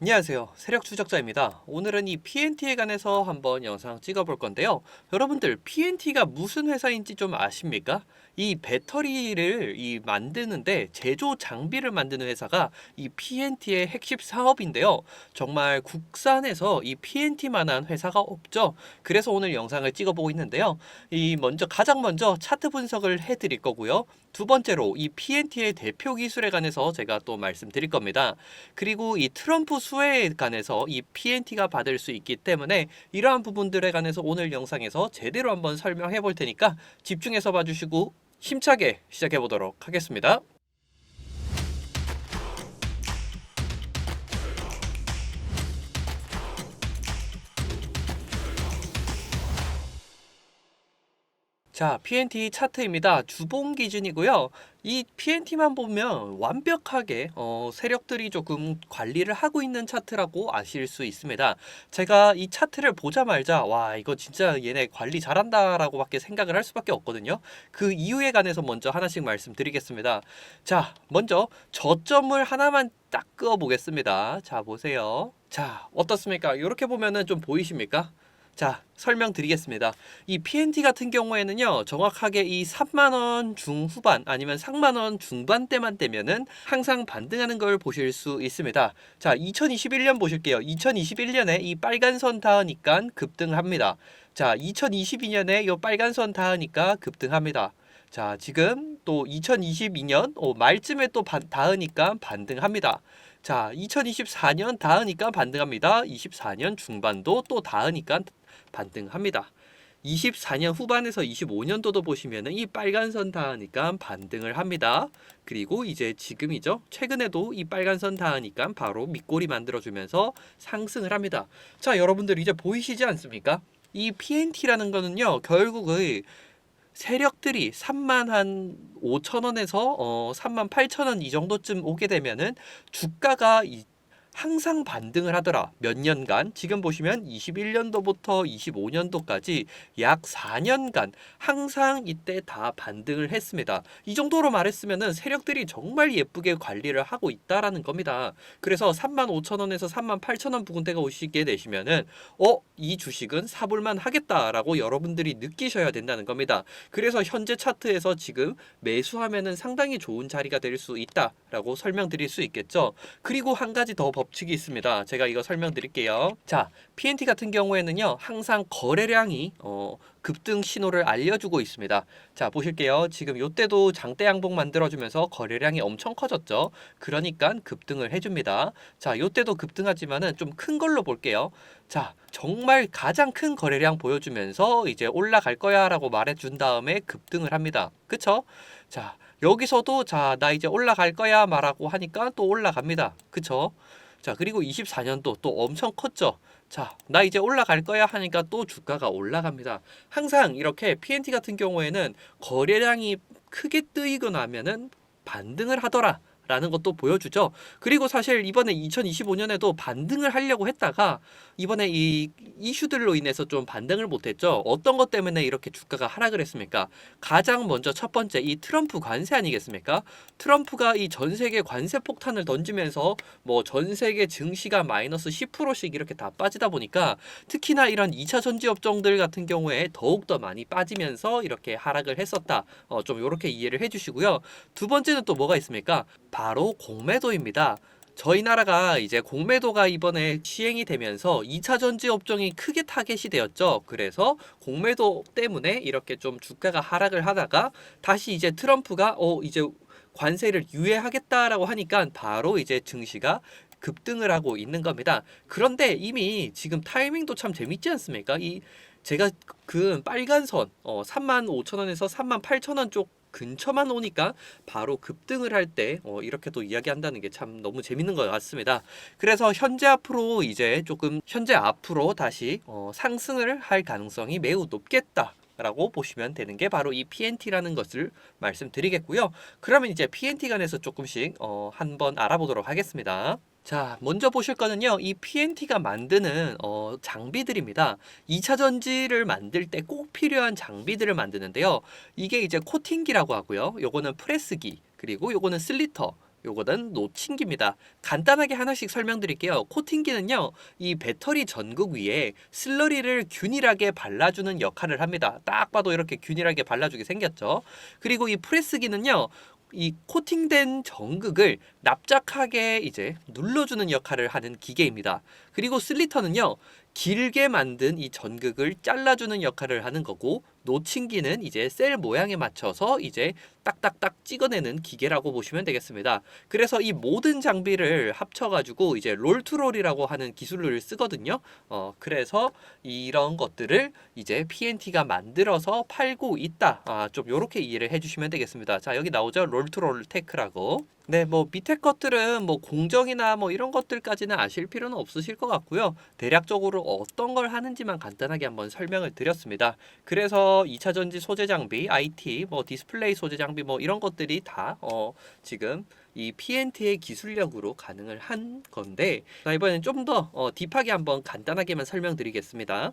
안녕하세요. 세력 추적자입니다. 오늘은 이 PNT에 관해서 한번 영상 찍어볼 건데요. 여러분들 PNT가 무슨 회사인지 좀 아십니까? 이 배터리를 이 만드는데 제조 장비를 만드는 회사가 이 PNT의 핵심 사업인데요. 정말 국산에서 이 PNT만한 회사가 없죠. 그래서 오늘 영상을 찍어보고 있는데요. 이 먼저 가장 먼저 차트 분석을 해드릴 거고요. 두 번째로 이 PNT의 대표 기술에 관해서 제가 또 말씀드릴 겁니다. 그리고 이 트럼프 수혜에 관해서 이 PNT가 받을 수 있기 때문에 이러한 부분들에 관해서 오늘 영상에서 제대로 한번 설명해 볼 테니까 집중해서 봐주시고 힘차게 시작해 보도록 하겠습니다. 자, PNT 차트입니다. 주봉 기준이고요. 이 PNT만 보면 완벽하게 어, 세력들이 조금 관리를 하고 있는 차트라고 아실 수 있습니다. 제가 이 차트를 보자마자 와 이거 진짜 얘네 관리 잘한다라고 밖에 생각을 할 수밖에 없거든요. 그 이유에 관해서 먼저 하나씩 말씀드리겠습니다. 자, 먼저 저점을 하나만 딱 그어 보겠습니다. 자, 보세요. 자, 어떻습니까? 이렇게 보면은 좀 보이십니까? 자, 설명드리겠습니다. 이 PNT 같은 경우에는요, 정확하게 이 3만원 중후반 아니면 3만원 중반대만 되면은 항상 반등하는 걸 보실 수 있습니다. 자, 2021년 보실게요. 2021년에 이 빨간 선 닿으니까 급등합니다. 자, 2022년에 이 빨간 선 닿으니까 급등합니다. 자, 지금 또 2022년 어, 말쯤에 또 반, 닿으니까 반등합니다. 자, 2024년 닿으니까 반등합니다. 24년 중반도 또 닿으니까 반등합니다. 24년 후반에서 25년도도 보시면은 이 빨간 선 닿으니까 반등을 합니다. 그리고 이제 지금이죠. 최근에도 이 빨간 선 닿으니까 바로 밑꼬리 만들어주면서 상승을 합니다. 자, 여러분들 이제 보이시지 않습니까? 이 PNT라는 거는요, 결국의 세력들이 3만 한 5천 원에서 어 3만 8천 원 이 정도쯤 오게 되면은 주가가 이 항상 반등을 하더라. 몇 년간 지금 보시면 21년도부터 25년도까지 약 4년간 항상 이때 다 반등을 했습니다. 이 정도로 말했으면은 세력들이 정말 예쁘게 관리를 하고 있다라는 겁니다. 그래서 3만 5천 원에서 3만 8천 원 부근대가 오시게 되시면은 어, 이 주식은 사볼만 하겠다라고 여러분들이 느끼셔야 된다는 겁니다. 그래서 현재 차트에서 지금 매수하면은 상당히 좋은 자리가 될 수 있다라고 설명드릴 수 있겠죠. 그리고 한 가지 더 법 칙이 있습니다. 제가 이거 설명드릴게요. 자, PNT 같은 경우에는요, 항상 거래량이 어, 급등 신호를 알려주고 있습니다. 자, 보실게요. 지금 요때도 장대 양봉 만들어주면서 거래량이 엄청 커졌죠. 그러니까 급등을 해줍니다. 자, 요때도 급등하지만은 좀 큰 걸로 볼게요. 자, 정말 가장 큰 거래량 보여주면서 이제 올라갈 거야 라고 말해준 다음에 급등을 합니다. 그쵸? 자, 여기서도 자, 나 이제 올라갈 거야 말하고 하니까 또 올라갑니다. 그쵸? 자, 그리고 24년도 또 엄청 컸죠. 자, 나 이제 올라갈 거야 하니까 또 주가가 올라갑니다. 항상 이렇게 PNT 같은 경우에는 거래량이 크게 뜨이거나 하면은 반등을 하더라. 라는 것도 보여주죠. 그리고 사실 이번에 2025년에도 반등을 하려고 했다가 이번에 이 이슈들로 인해서 좀 반등을 못했죠. 어떤 것 때문에 이렇게 주가가 하락을 했습니까? 가장 먼저 첫 번째 이 트럼프 관세 아니겠습니까? 트럼프가 이 전 세계 관세 폭탄을 던지면서 뭐 전 세계 증시가 마이너스 10%씩 이렇게 다 빠지다 보니까 특히나 이런 2차 전지 업종들 같은 경우에 더욱 더 많이 빠지면서 이렇게 하락을 했었다. 어, 좀 이렇게 이해를 해주시고요. 두 번째는 또 뭐가 있습니까? 바로 공매도입니다. 저희 나라가 이제 공매도가 이번에 시행이 되면서 2차 전지 업종이 크게 타겟이 되었죠. 그래서 공매도 때문에 이렇게 좀 주가가 하락을 하다가 다시 이제 트럼프가 어 이제 관세를 유예하겠다라고 하니까 바로 이제 증시가 급등을 하고 있는 겁니다. 그런데 이미 지금 타이밍도 참 재밌지 않습니까? 이 제가 그 빨간 선 어, 3만 5천 원에서 3만 8천 원쪽 근처만 오니까 바로 급등을 할때 어, 이렇게 또 이야기한다는 게 참 너무 재밌는 것 같습니다. 그래서 현재 앞으로 이제 조금 현재 앞으로 다시 어, 상승을 할 가능성이 매우 높겠다. 라고 보시면 되는 게 바로 이 PNT라는 것을 말씀드리겠고요. 그러면 이제 PNT 간에서 조금씩 어, 한번 알아보도록 하겠습니다. 자, 먼저 보실 거는요. 이 PNT가 만드는 어, 장비들입니다. 2차 전지를 만들 때 꼭 필요한 장비들을 만드는데요. 이게 이제 코팅기라고 하고요. 요거는 프레스기, 그리고 요거는 슬리터, 요거는 노칭기입니다. 간단하게 하나씩 설명드릴게요. 코팅기는요, 이 배터리 전극 위에 슬러리를 균일하게 발라주는 역할을 합니다. 딱 봐도 이렇게 균일하게 발라주게 생겼죠. 그리고 이 프레스기는요, 이 코팅된 전극을 납작하게 이제 눌러주는 역할을 하는 기계입니다. 그리고 슬리터는요, 길게 만든 이 전극을 잘라주는 역할을 하는 거고, 노칭기는 이제 셀 모양에 맞춰서 이제 딱딱딱 찍어내는 기계라고 보시면 되겠습니다. 그래서 이 모든 장비를 합쳐가지고 이제 롤투롤이라고 하는 기술을 쓰거든요. 어, 그래서 이런 것들을 이제 PNT가 만들어서 팔고 있다. 아, 좀 이렇게 이해를 해주시면 되겠습니다. 자, 여기 나오죠. 롤투롤 테크라고. 네, 뭐 밑에 것들은 뭐 공정이나 뭐 이런 것들까지는 아실 필요는 없으실 것 같고요. 대략적으로 어떤 걸 하는지만 간단하게 한번 설명을 드렸습니다. 그래서 2차 전지 소재 장비, IT, 뭐 디스플레이 소재 장비 뭐 이런 것들이 다 어, 지금 이 PNT의 기술력으로 가능을 한 건데 자, 이번엔 좀더 어, 딥하게 한번 간단하게만 설명드리겠습니다.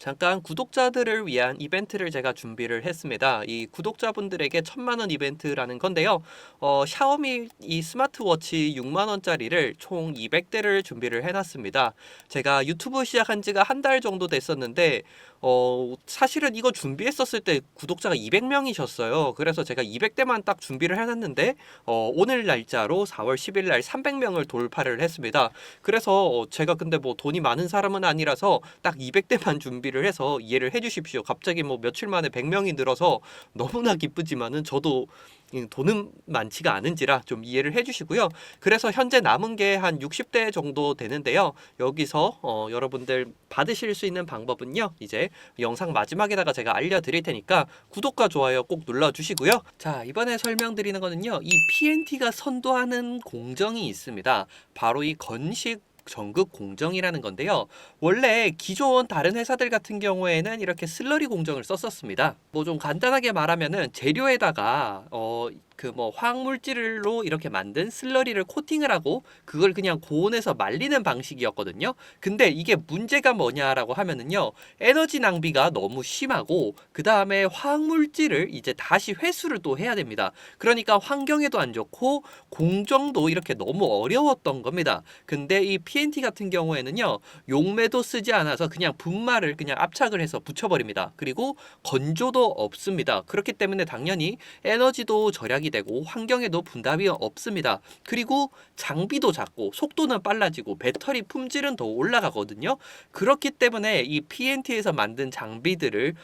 잠깐 구독자들을 위한 이벤트를 제가 준비를 했습니다. 이 구독자분들에게 천만 원 이벤트라는 건데요. 어, 샤오미 이 스마트워치 6만 원짜리를 총 200대를 준비를 해놨습니다. 제가 유튜브 시작한 지가 한 달 정도 됐었는데 어, 사실은 이거 준비했었을 때 구독자가 200명이셨어요. 그래서 제가 200대만 딱 준비를 해놨는데 어, 오늘 날짜로 4월 10일 날 300명을 돌파를 했습니다. 그래서 어, 제가 근데 뭐 돈이 많은 사람은 아니라서 딱 200대만 준비를 해서 이해를 해주십시오. 갑자기 뭐 며칠 만에 100명이 늘어서 너무나 기쁘지만은 저도 이 돈은 많지가 않은지라 좀 이해를 해주시고요. 그래서 현재 남은 게 한 60대 정도 되는데요. 여기서 어, 여러분들 받으실 수 있는 방법은요. 이제 영상 마지막에다가 제가 알려드릴 테니까 구독과 좋아요 꼭 눌러주시고요. 자 이번에 설명드리는 거는요. 이 PNT가 선도하는 공정이 있습니다. 바로 이 건식 전극 공정이라는 건데요. 원래 기존 다른 회사들 같은 경우에는 이렇게 슬러리 공정을 썼었습니다. 뭐 좀 간단하게 말하면은 재료에다가 어 그 뭐 화학물질로 이렇게 만든 슬러리를 코팅을 하고 그걸 그냥 고온에서 말리는 방식이었거든요. 근데 이게 문제가 뭐냐라고 하면은요. 에너지 낭비가 너무 심하고 그 다음에 화학물질을 이제 다시 회수를 또 해야 됩니다. 그러니까 환경에도 안 좋고 공정도 이렇게 너무 어려웠던 겁니다. 근데 이 PNT 같은 경우에는요. 용매도 쓰지 않아서 그냥 분말을 그냥 압착을 해서 붙여버립니다. 그리고 건조도 없습니다. 그렇기 때문에 당연히 에너지도 절약이 되고 환경에도 분담이 없습니다. 그리고 장비도 작고 속도는 빨라지고 배터리 품질은 더 올라가거든요. 그렇기 때문에 이 PNT에서 만든 장비들을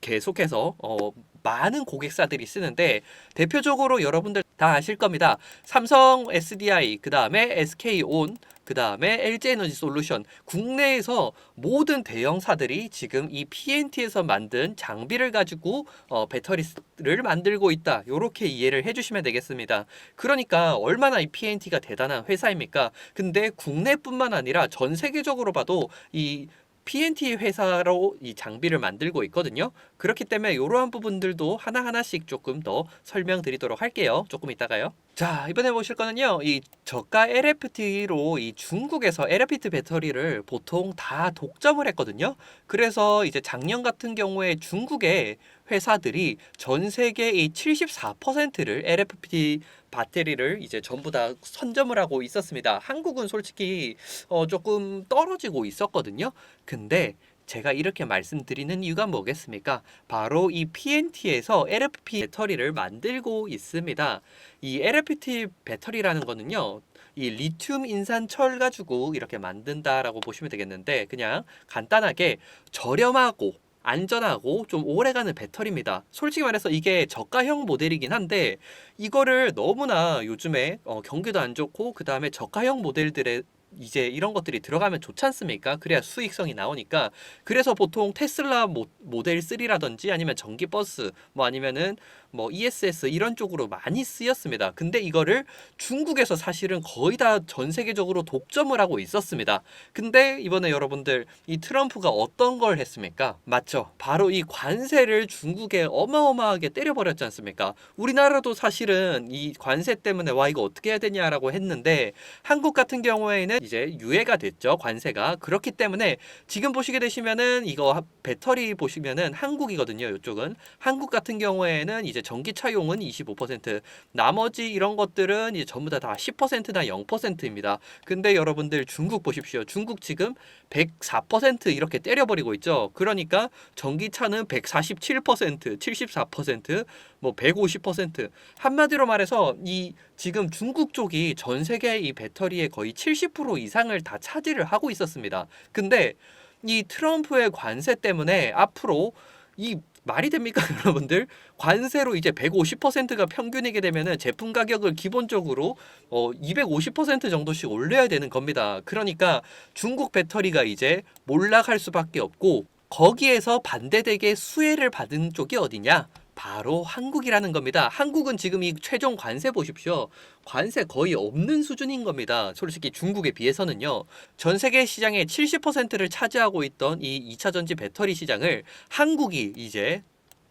계속해서 어, 많은 고객사들이 쓰는데 대표적으로 여러분들 다 아실 겁니다. 삼성 SDI, 그 다음에 SK온, 그 다음에 LG에너지 솔루션 국내에서 모든 대형사들이 지금 이 PNT에서 만든 장비를 가지고 어, 배터리를 만들고 있다. 이렇게 이해를 해주시면 되겠습니다. 그러니까 얼마나 이 PNT가 대단한 회사입니까? 근데 국내뿐만 아니라 전 세계적으로 봐도 이 PNT 회사로 이 장비를 만들고 있거든요. 그렇기 때문에 이러한 부분들도 하나하나씩 조금 더 설명드리도록 할게요. 조금 이따가요. 자, 이번에 보실 거는요. 이 저가 LFT로 이 중국에서 LFT 배터리를 보통 다 독점을 했거든요. 그래서 이제 작년 같은 경우에 중국의 회사들이 전 세계의 74%를 LFP 배터리를 이제 전부 다 선점을 하고 있었습니다. 한국은 솔직히 어 조금 떨어지고 있었거든요. 근데 제가 이렇게 말씀드리는 이유가 뭐겠습니까? 바로 이 PNT에서 LFP 배터리를 만들고 있습니다. 이 LFP 배터리라는 거는요. 이 리튬 인산철 가지고 이렇게 만든다라고 보시면 되겠는데 그냥 간단하게 저렴하고 안전하고 좀 오래가는 배터리입니다. 솔직히 말해서 이게 저가형 모델이긴 한데 이거를 너무나 요즘에 어, 경기도 안 좋고 그 다음에 저가형 모델들의 이제 이런 것들이 들어가면 좋지 않습니까? 그래야 수익성이 나오니까 그래서 보통 테슬라 모, 모델 3라든지 아니면 전기 버스 뭐 아니면은 뭐 ESS 이런 쪽으로 많이 쓰였습니다. 근데 이거를 중국에서 사실은 거의 다 전 세계적으로 독점을 하고 있었습니다. 근데 이번에 여러분들 이 트럼프가 어떤 걸 했습니까? 맞죠. 바로 이 관세를 중국에 어마어마하게 때려버렸지 않습니까? 우리나라도 사실은 이 관세 때문에 와 이거 어떻게 해야 되냐라고 했는데 한국 같은 경우에는 이제 유예가 됐죠. 관세가. 그렇기 때문에 지금 보시게 되시면은 이거 배터리 보시면은 한국이거든요. 이쪽은. 한국 같은 경우에는 이제 이제 전기차용은 25%, 나머지 이런 것들은 이제 전부 다 다 10%나 0%입니다. 근데 여러분들 중국 보십시오. 중국 지금 104% 이렇게 때려버리고 있죠. 그러니까 전기차는 147%, 74%, 뭐 150% 한마디로 말해서 이 지금 중국 쪽이 전 세계 이 배터리의 거의 70% 이상을 다 차지를 하고 있었습니다. 근데 이 트럼프의 관세 때문에 앞으로 이 말이 됩니까, 여러분들? 관세로 이제 150%가 평균이게 되면은 제품 가격을 기본적으로 어 250% 정도씩 올려야 되는 겁니다. 그러니까 중국 배터리가 이제 몰락할 수밖에 없고 거기에서 반대되게 수혜를 받은 쪽이 어디냐? 바로 한국이라는 겁니다. 한국은 지금 이 최종 관세 보십시오. 관세 거의 없는 수준인 겁니다. 솔직히 중국에 비해서는요. 전 세계 시장의 70%를 차지하고 있던 이 2차 전지 배터리 시장을 한국이 이제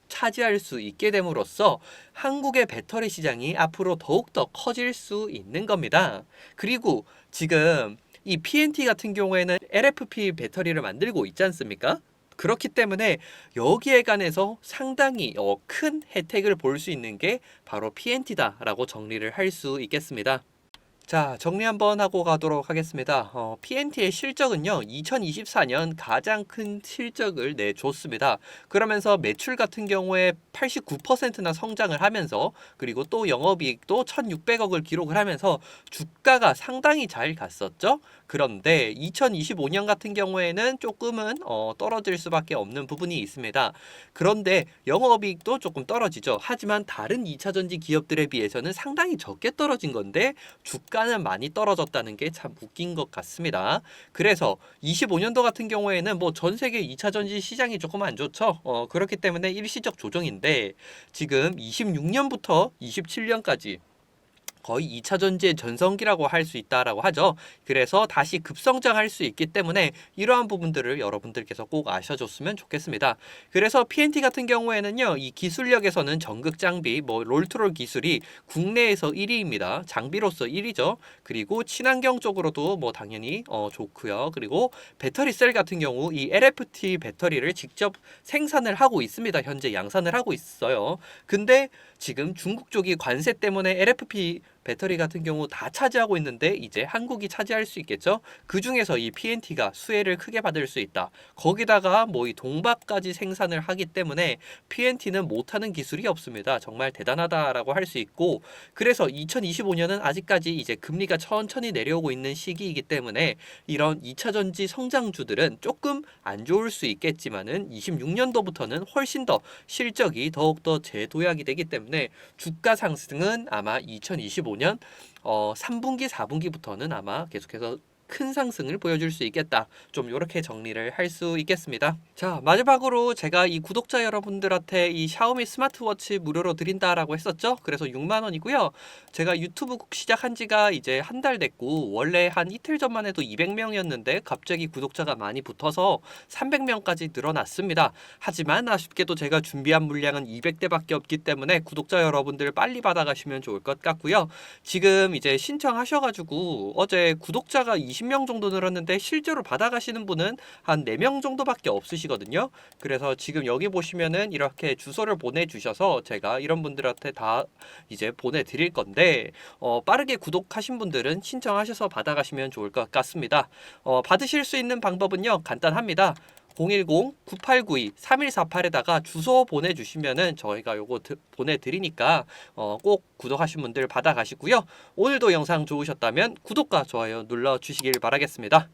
차지할 수 있게 됨으로써 한국의 배터리 시장이 앞으로 더욱더 커질 수 있는 겁니다. 그리고 지금 이 PNT 같은 경우에는 LFP 배터리를 만들고 있지 않습니까? 그렇기 때문에 여기에 관해서 상당히 어, 큰 혜택을 볼 수 있는 게 바로 PNT다라고 정리를 할 수 있겠습니다. 자, 정리 한번 하고 가도록 하겠습니다. 어, PNT의 실적은요, 2024년 가장 큰 실적을 내줬습니다. 그러면서 매출 같은 경우에 89%나 성장을 하면서, 그리고 또 영업이익도 1,600억을 기록을 하면서 주가가 상당히 잘 갔었죠. 그런데 2025년 같은 경우에는 조금은 어, 떨어질 수밖에 없는 부분이 있습니다. 그런데 영업이익도 조금 떨어지죠. 하지만 다른 2차 전지 기업들에 비해서는 상당히 적게 떨어진 건데 주가 는 많이 떨어졌다는 게 참 웃긴 것 같습니다. 그래서 25년도 같은 경우에는 뭐 전 세계 2차 전지 시장이 조금 안 좋죠. 어, 그렇기 때문에 일시적 조정인데 지금 26년부터 27년까지 거의 2차 전지의 전성기라고 할 수 있다라고 하죠. 그래서 다시 급성장할 수 있기 때문에 이러한 부분들을 여러분들께서 꼭 아셔줬으면 좋겠습니다. 그래서 PNT 같은 경우에는요, 이 기술력에서는 전극 장비, 뭐 롤트롤 기술이 국내에서 1위입니다. 장비로서 1위죠. 그리고 친환경 쪽으로도 뭐 당연히 어, 좋고요. 그리고 배터리 셀 같은 경우 이 LFT 배터리를 직접 생산을 하고 있습니다. 현재 양산을 하고 있어요. 근데 지금 중국 쪽이 관세 때문에 LFP 배터리 같은 경우 다 차지하고 있는데 이제 한국이 차지할 수 있겠죠. 그 중에서 이 PNT가 수혜를 크게 받을 수 있다. 거기다가 뭐 이 동박까지 생산을 하기 때문에 PNT는 못하는 기술이 없습니다. 정말 대단하다라고 할 수 있고 그래서 2025년은 아직까지 이제 금리가 천천히 내려오고 있는 시기이기 때문에 이런 2차 전지 성장주들은 조금 안 좋을 수 있겠지만은 26년도부터는 훨씬 더 실적이 더욱더 재도약이 되기 때문에 주가 상승은 아마 2025년 어 3분기, 4분기부터는 아마 계속해서 큰 상승을 보여줄 수 있겠다. 좀 이렇게 정리를 할 수 있겠습니다. 자 마지막으로 제가 이 구독자 여러분들한테 이 샤오미 스마트워치 무료로 드린다라고 했었죠. 그래서 6만 원이고요. 제가 유튜브 시작한 지가 이제 한 달 됐고 원래 한 이틀 전만 해도 200명이었는데 갑자기 구독자가 많이 붙어서 300명까지 늘어났습니다. 하지만 아쉽게도 제가 준비한 물량은 200대밖에 없기 때문에 구독자 여러분들 빨리 받아가시면 좋을 것 같고요. 지금 이제 신청하셔가지고 어제 구독자가 20명 정도 늘었는데 실제로 받아가시는 분은 한 4명 정도밖에 없으시거든요. 그래서 지금 여기 보시면은 이렇게 주소를 보내주셔서 제가 이런 분들한테 다 이제 보내드릴 건데 어, 빠르게 구독하신 분들은 신청하셔서 받아가시면 좋을 것 같습니다. 어, 받으실 수 있는 방법은요 간단합니다. 010-9892-3148에다가 주소 보내주시면은 저희가 요거 드, 보내드리니까 어, 꼭 구독하신 분들 받아가시고요. 오늘도 영상 좋으셨다면 구독과 좋아요 눌러주시길 바라겠습니다.